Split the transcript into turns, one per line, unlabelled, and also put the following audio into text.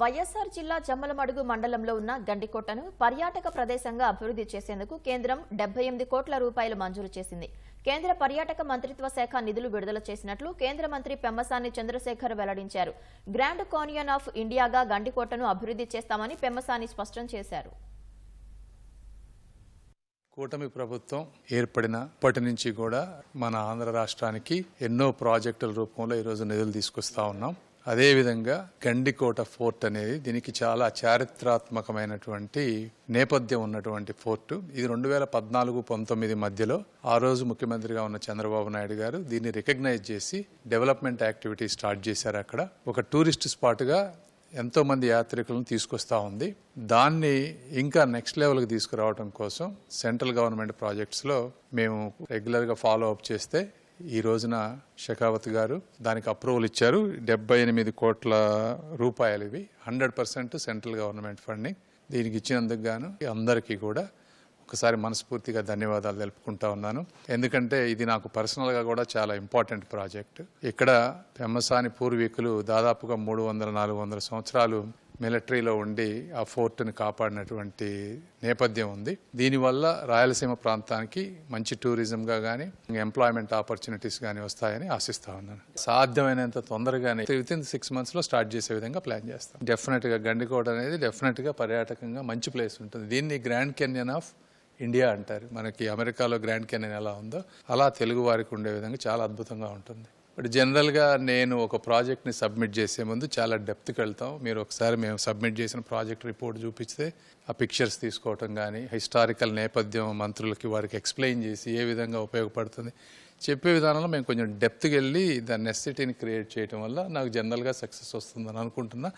వైఎస్ఆర్ జిల్లా జమ్మలమడుగు మండలంలో ఉన్న గండికోటను పర్యాటక ప్రదేశంగా అభివృద్ధి చేసేందుకు కేంద్రం డెబ్బై ఎనిమిది కోట్ల రూపాయలు మంజూరు చేసింది. కేంద్ర పర్యాటక మంత్రిత్వ శాఖ నిధులు విడుదల చేసినట్లు కేంద్ర మంత్రి పెమ్మసాని చంద్రశేఖర్ వెల్లడించారు. గ్రాండ్ కానియన్ ఆఫ్ ఇండియాగా గండికోటను అభివృద్ధి చేస్తామని పెమ్మసాని స్పష్టం చేశారు.
కూటమి ప్రభుత్వం ఏర్పడినప్పటి నుంచి కూడా మన ఆంధ్ర రాష్ట్రానికి ఎన్నో ప్రాజెక్టుల రూపంలో ఈరోజు నిధులు తీసుకొస్తా ఉన్నాం. అదేవిధంగా గండికోట ఫోర్ట్ అనేది దీనికి చాలా చారిత్రాత్మకమైనటువంటి నేపథ్యం ఉన్నటువంటి ఫోర్టు. ఇది రెండు వేల పద్నాలుగు పంతొమ్మిది మధ్యలో ఆ రోజు ముఖ్యమంత్రిగా ఉన్న చంద్రబాబు నాయుడు గారు దీన్ని రికగ్నైజ్ చేసి డెవలప్మెంట్ యాక్టివిటీ స్టార్ట్ చేశారు అక్కడ. ఒక టూరిస్ట్ స్పాట్గా ఎంతో మంది యాత్రికులను తీసుకొస్తా ఉంది. దాన్ని ఇంకా నెక్స్ట్ లెవెల్కి తీసుకురావడం కోసం సెంట్రల్ గవర్నమెంట్ ప్రాజెక్ట్స్లో మేము రెగ్యులర్గా ఫాలో అప్ చేస్తే ఈ రోజున షెకావత్ గారు దానికి అప్రూవల్ ఇచ్చారు. డెబ్బై ఎనిమిది కోట్ల రూపాయలు ఇవి. Hundred percent central government funding దీనికి ఇచ్చినందుకు గాను అందరికీ కూడా ఒకసారి మనస్ఫూర్తిగా ధన్యవాదాలు తెలుపుకుంటా ఉన్నాను. ఎందుకంటే ఇది నాకు పర్సనల్గా కూడా చాలా ఇంపార్టెంట్ ప్రాజెక్ట్. ఇక్కడ పెమ్మసాని పూర్వీకులు దాదాపుగా మూడు వందల నాలుగు వందల సంవత్సరాలు మిలిటరీలో ఉండి ఆ ఫోర్ట్ని కాపాడినటువంటి నేపథ్యం ఉంది. దీనివల్ల రాయలసీమ ప్రాంతానికి మంచి టూరిజంగా కానీ ఎంప్లాయ్మెంట్ ఆపర్చునిటీస్ కానీ వస్తాయని ఆశిస్తా ఉన్నాను. సాధ్యమైనంత తొందరగానే విత్ ఇన్ సిక్స్ మంత్స్లో స్టార్ట్ చేసే విధంగా ప్లాన్ చేస్తాం. డెఫినెట్గా గండికోట అనేది డెఫినెట్గా పర్యాటకంగా మంచి ప్లేస్ ఉంటుంది. దీన్ని గ్రాండ్ కెన్యన్ ఆఫ్ ఇండియా అంటారు. మనకి అమెరికాలో గ్రాండ్ కెనియన్ ఎలా ఉందో అలా తెలుగు వారికి ఉండే విధంగా చాలా అద్భుతంగా ఉంటుంది. బట్ జనరల్గా నేను ఒక ప్రాజెక్ట్ని సబ్మిట్ చేసే ముందు చాలా డెప్త్కి వెళ్తాం. మీరు ఒకసారి మేము సబ్మిట్ చేసిన ప్రాజెక్ట్ రిపోర్ట్ చూపిస్తే ఆ పిక్చర్స్ తీసుకోవటం కానీ హిస్టారికల్ నేపథ్యం మంత్రులకి వారికి ఎక్స్ప్లెయిన్ చేసి ఏ విధంగా ఉపయోగపడుతుంది చెప్పే విధానంలో మేము కొంచెం డెప్త్కి వెళ్ళి దాని నెసిటీని క్రియేట్ చేయడం వల్ల నాకు జనరల్గా సక్సెస్ వస్తుందని అనుకుంటున్నా.